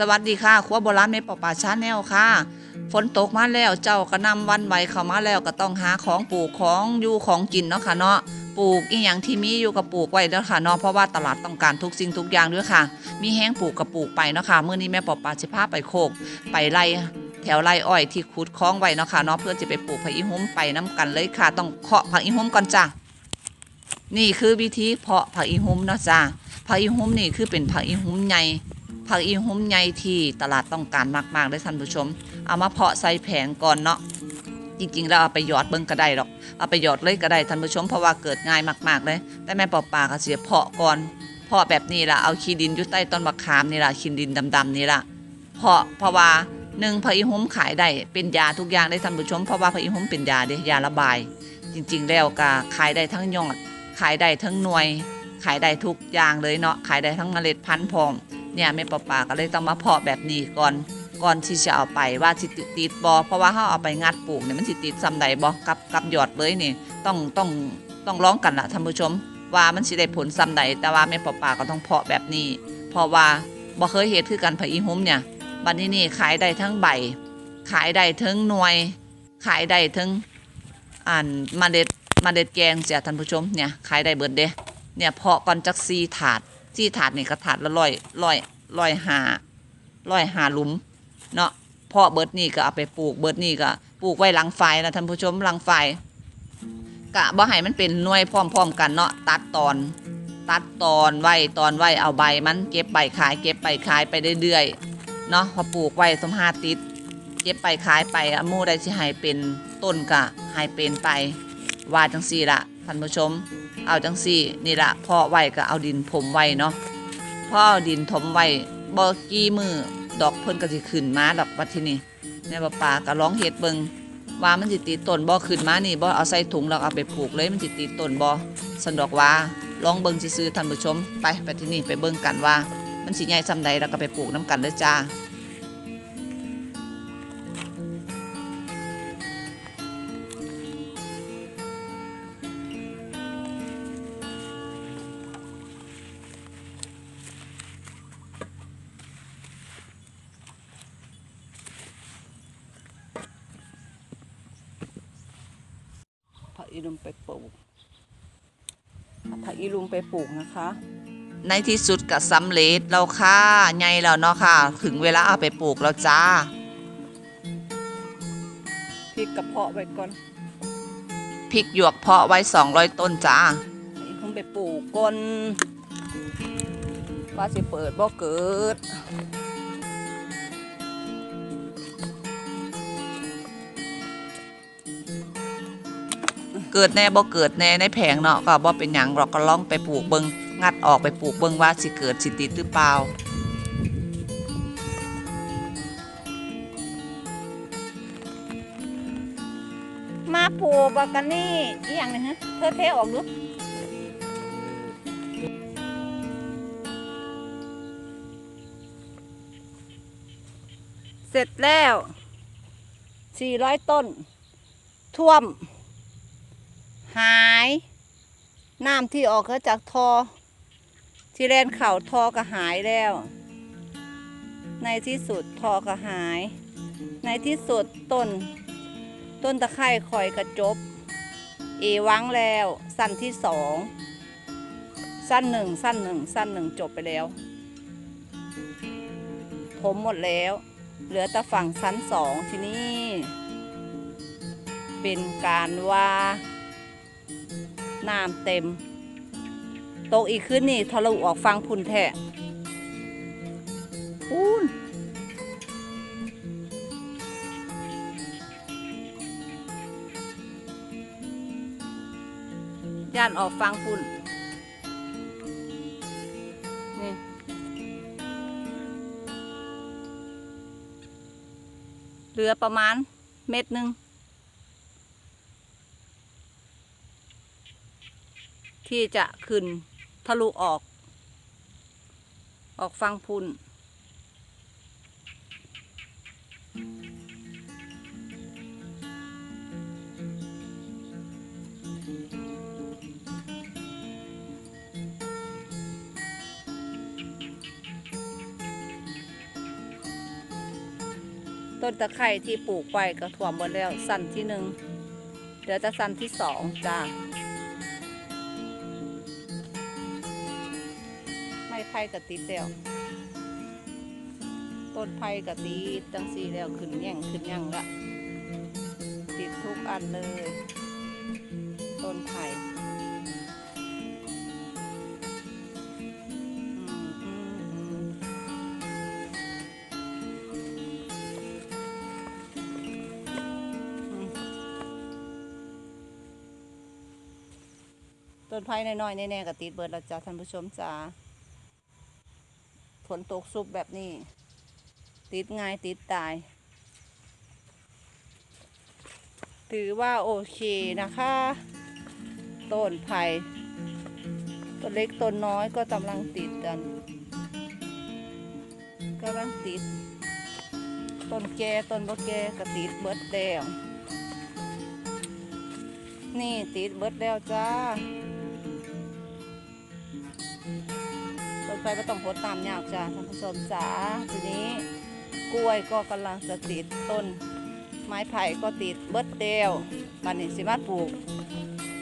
สวัสดีค่ะครัวโบราณในปอป่าชาแนลค่ะ ฝนตกมาแล้วเจ้าก็นำวันไหวเข้ามาแล้วก็ต้องหาของปลูกของอยู่ของกินเนาะค่ะเนาะปลูกอีหยังที่มีอยู่กับปลูกไว้เด้อค่ะเนาะเพราะว่าตลาดต้องการทุกสิ่งทุกอย่างด้วยค่ะ มีแห้งปลูกกับปลูกไปเนาะค่ะเมื้อนี้แม่ปอป่าสิพาไปโคก ไปไล่แถวไร่อ้อยที่ขุดคลองไว้เนาะค่ะเนาะเพื่อจะไปปลูกผักอีหุ้มไปน้กันเลยค่ะ ต้องเคาะผักอีหุ้มก่อนจ้ะนี่คือวิธีเพาะผักอีหุ้มเนาะจ้ะผักอีหุ้มนี่คือเป็นผักอีหุ้มใหญ่ ผักอีหุ้มใหญ่ที่ตลาดต้องการมากๆเลยท่านผู้ชม เอามาเพาะใส่แผงก่อนเนาะจริงๆ แล้วเอาไปหยอดเบิ่งก็ได้หรอก เอาไปหยอดเลยก็ได้ท่านผู้ชมเพราะว่าเกิดง่ายมาก ๆ เลย แต่แม่ปอปาก็เสียเพาะก่อนเพาะแบบนี้ล่ะเอาขี้ดินอยู่ใต้ต้นมะขามนี่ล่ะขี้ดินดำๆนี่ล่ะเพาะเพราะว่าหนึ่งผักอีหุ้มขายได้เป็นยาทุกอย่างได้ท่านผู้ชมเพราะว่าผักอีหุ้มเป็นยาเด้ยาระบาย จริง ๆ แล้วก็ขายได้ทั้งยอดขายได้ทั้งหน่วย ขายได้ทุกอย่างเลยเนาะขายได้ทั้งเมล็ดพันธุ์พร้อม เนี่ยแม่ปอปาก็เลยต้องมาเพาะแบบนี้ก่อนก่อนที่จะเอาไปว่าสิติดติดบอเพราะว่าเขาเอาไปงัดปลูกเนี่ยมันสิติดซ้ำใดบอกับกับหยอดเลยนี่ต้องต้องต้องร้องกันละท่านผู้ชม ว่ามันสิได้ผลซ้ำใดแต่ว่าแม่ปอปาก็ต้องเพาะแบบนี้ เพราะว่าบ่เคยเห็นคือกันผอีหุ้มเนี่ยบัดนี้นี่ขายได้ทั้งใบ ขายได้ทั้งหน่วย ขายได้ทั้งอ่านเมล็ดเมล็ดแกงเสียท่านผู้ชมเนี่ยขายได้เบิดเด้เนี่ยเพาะก่อนจักซีถาด ซีถาดนี่ก็ถาดละร้อยร้อยร้อยหาร้อยหาหลุม เนาะเพาะเบิร์ดนี่ก็เอาไปปลูกเบิร์ดนี่ก็ปลูกไว้หลังไฟนะท่านผู้ชมหลังไฟกะบ่ให้มันเป็นหน่วยพร้อมๆกันเนาะตัดตอน ตัดตอนไว้ตอนไว้เอาใบมันเก็บใบขาย เก็บใบขายไปเรื่อยๆเนาะพอปลูกไว้สมหาติดเก็บไปขายไปอะมูได้สิให้เป็นต้นกะให้เป็นไปว่าจังซี่ละ ท่านผู้ชม เอาจังซี่นี่ละพาะไว้ก็เอาดินผมไว้เนาะพอเอาดินถมไว้บ่กี่มือดอกเพิ่นก็สิขึ้นมาดอกวัดที่นี่แม่ป้าป่าก็ร้องเฮ็ดเบิงว่ามันสิติดต้นบ่ขึ้นมานี่บ่เอาใส่ถุงแล้วเอาไปปลูกเลยมันสิติดต้นบ่สันดอกว่าลองเบิงซื่อท่านผู้ชม ไปไปที่นี่ไปเบิงกันว่า มันสิใหญ่ซำใดแล้วก็ไปปลูกน้กันเด้อจ้า อีลุมไปปลูกเอาผักอีลุมไปปลูกนะคะ ในที่สุดก็สำเร็จแล้วค่ะใหญ่แล้วเนาะค่ะ ถึงเวลาเอาไปปลูกแล้วจ้าพริกกระเพาะไว้ก่อนพริกหยวกเพาะไว้ 200 ต้นจ้าอีคงไปปลูกก่อนว่าสิเปิดบ่เกิด เกิดแน่บ่เกิดแน่ในแผงเนาะก็บ่เป็นหยังหรอกก็ลองไปปลูกเบิงงัดออกไปปลูกเบิงว่าสิเกิดสิติดหรือเปล่ามาปลูกบักกันนี่อีหยังนี่ฮะเธอเทออกดูเสร็จแล้ว 400 ต้น ท่วม หาย น้ำที่ออกก็จากทอ ที่แลนเข่าทอก็หายแล้ว ในที่สุดทอก็หาย ในที่สุดต้น ต้นตะไคร่คอยกระจบ เอวังแล้วสั้นที่สองสั้นหนึ่งสั้นหนึ่งสั้นหนึ่งจบไปแล้วผมหมดแล้ว เหลือแต่ฝั่งชั้นสองที่นี้เป็นการว่า น้ำเต็ม ตกอีกขึ้นนี่ทะลุออกฟังพุ่นแท้พูนย่านออกฟังพุ่นนี่เหลือประมาณเม็ดหนึ่ง ที่จะขึ้นทะลุออก ออกฟังพุ่น ต้นตะไคร่ที่ปลูกไว้ก็ถ่วมหมดแล้ว สั้นที่หนึ่งเดี๋ยวจะสั้นที่สองจ้า ผ่กระติดแล้วต้นไผ่กะติดจังสีแล้วขึ้นแย่งขึ้นยั่งละติดทุกอันเลย ต้นไผ่ต้นไผ่น้อยๆแน่ๆก็ติดเบิดแล้วจ้าท่านผู้ชมจ้า ฝนตกซุบแบบนี้ ติดง่ายติดตาย ถือว่าโอเคนะคะ ต้นไผ่ต้นเล็กต้นน้อยก็กำลังติดกันกำลังติด ต้นแก่ต้นบ่แก่ก็ติดเบิดแล้วนี่ติดเบิดแล้วจ้า ไฟไม่ต้องพดตามยากจ้าท่านผู้ชมจ๋าทีนี้กล้วยก็กำลังจะติดต้น ไม้ไผ่ก็ติดเบิดเดียวมันนี่สิมาปลูก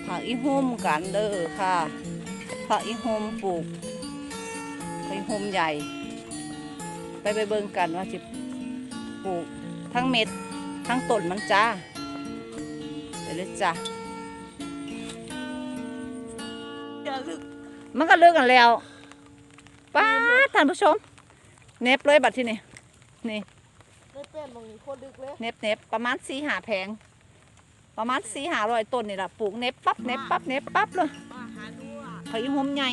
ผักอีหุ่มกันเด้อค่ะผักอีหุ่มปลูกผักอีหุ่มใหญ่ ไปไปเบิ่งกันว่าสิปลูกทั้งเม็ดทั้งต้นมันจ้าไปเลยจ้ามันก็เลิกกันแล้ว ป้าดท่านผู้ชม เน็บเลยบัดที่นี่นี่ได้เป็นตรงนี้โคตรดึกเลย เน็บเน็บประมาณสี่หาแผง ประมาณสี่หาร้อยต้นนี่แหละปลูกเน็บปั๊บเน็บปั๊บเน็บปั๊บเลยมาหาดูอะผักอีหุ่มใหญ่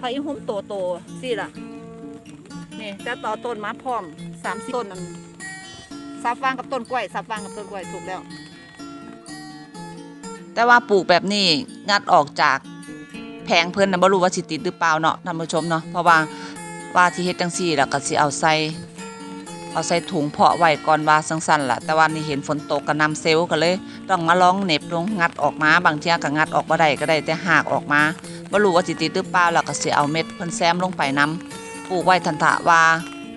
ผักอีหุ่มโตโตๆสิล่ะนี่จะต่อต้นมาพร้อมสามสิต้นนั่นสับฟางกับต้นกล้วยสับฟางกับต้นกล้วยถูกแล้ว แต่ว่าปลูกแบบนี้งัดออกจาก แผงเพิ่นน่ะบ่รู้ว่าสิติดหรือเปล่าเนาะท่านผู้ชมเนาะเพราะว่าว่าที่เฮ็ดจังซี่แล้วก็สิเอาใส่เอาใส่ถุงเพาะไว้ก่อนว่าซั่นล่ะ แต่ว่านี่เห็นฝนตกก็นำเซลล์ก็เลย ต้องมาลองเหน็บลงงัดออกมาบางเที่ยก็งัดออกบ่ได้ก็ได้แต่หากออกมาบ่รู้ว่าสิติดหรือเปล่าแล้วก็สิเอาเม็ดเพิ่นแซมลงไปนํปลูกไว้ทันทะว่า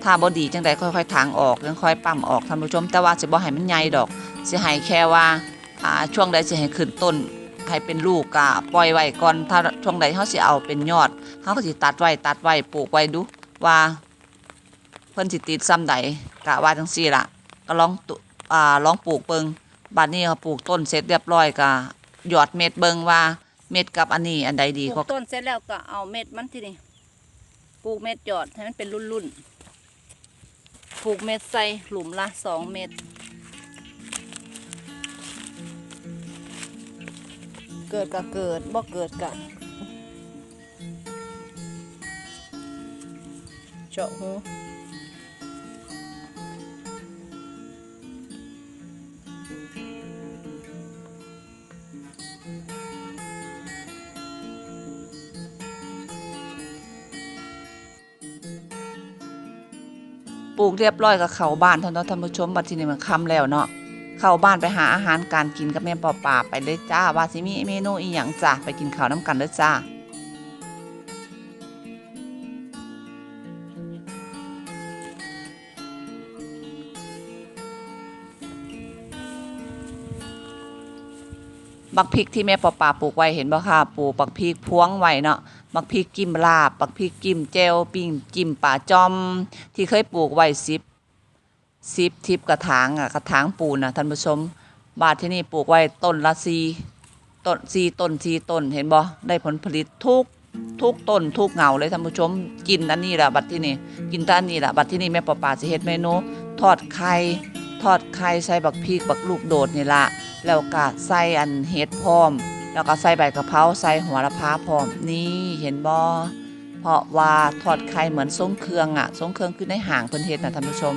ถ้าบ่ดีจังใดค่อยๆถางออกยังค่อยปั๊มออกท่านผู้ชม แต่ว่าสิบ่ให้มันใหญ่ดอกสิให้แค่ว่าอ่าช่วงใดสิให้ขึ้นต้น ให้เป็นลูกก็ปล่อยไว้ก่อนถ้าช่วงใดเขาสิเอาเป็นยอดเขาก็สิตัดไว้ตัดไว้ปลูกไว้ดูว่าเพิ่นสิติดซ้ำใดกะว่าจังซี่ล่ะก็ลองอ่าลองปลูกเบิงบัดนี้เขาปลูกต้นเสร็จเรียบร้อยก็หยอดเม็ดเบิงว่าเม็ดกับอันนี้อันใดดีปลูก็กต้นเสร็จแล้วก็เอาเม็ดมันที่นี่ปลูกเม็ดหยอดให้มันเป็นรุ่นๆปลูกเม็ดใส่หลุมละสองเม็ด เกิดก็เกิดบ่เกิดก็เจาะหูปลูกเรียบร้อยก็เขาบ้านเท่านั้นท่านผู้ชมบัดทีนี้มันค่ำแล้วเนาะ เข้าบ้านไปหาอาหารการกินกับแม่ปอป่าไปเลยจ้าว่าสิมีเมนูอีหยังจ้าไปกินข้าวน้ำกันเด้อจ้าบักพริกที่แม่ปอป่าปลูกไว้เห็นบ่ค่ะปลูกบักพริกพวงไว้เนาะบักพริกกิมลาบบักพริกกิมเจลปิ้งจิ้มป่าจอม ที่เคยปลูกไว้สิบ สิบทิปกระถางอะกระถางปูนนะท่านผู้ชม บาทที่นี่ปลูกไว้ต้นละสีต้นสีต้นสีต้นเห็นบ่ได้ผลผลิตทุกทุกต้นทุกเหงาเลยท่านผู้ชม กินอันนี้แหละบัดที่นี่กินตอันนี้แหละบัดที่นี่แม่ปอป่าสิเฮ็ดเมนูทอดไข่ทอดไข่ใส่บักพริกบักลูกโดดนี่ละแล้วก็ใส่อันเห็ดพร้อม แล้วก็ใส่ใบกะเพราใส่หัวละพาพร้อมนี่เห็นบ่เพราะว่าทอดไข่เหมือนทรงเครื่องอะทรงเครื่องคือในห่างเพิ่นเฮ็ดนะท่านผู้ชม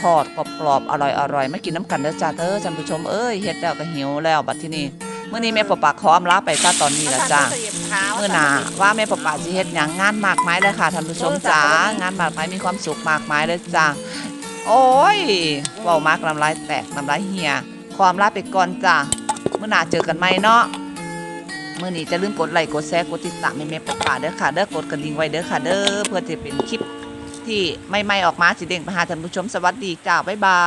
ทอดกรอบๆอร่อยๆมากินน้ำกันเด้อจ้าเด้อท่านผู้ชมเอ้ยเฮ็ดแล้วก็หิวแล้วบัดทีนี้มื้อนี้แม่ปอปาขออำลาไปซะตอนนี้ละจ้าเมื่อหนาว่าแม่ปะป่าสิเฮ็ดหยังงานมากมายเลยค่ะท่านผู้ชมจ๋างานมากมายมีความสุขมากมายเลยจ้าโอ้ยเว้ามากน้ำลายแตกน้ำลายเหี่ยความลาไปก่อนจ้าเมื่อหนาเจอกันใหม่เนาะมื่อนี้จะลืมกดไลค์กดแชร์กดติดตามให้แม่ปะป่าเด้อค่ะเด้อกดกระดิ่งไว้เด้อค่ะเด้อเพื่อจะเป็นคลิป ที่ใหม่ๆออกมาสีเด้งไปหาท่านผู้ชมสวัสดีจ้าบ๊ายบาย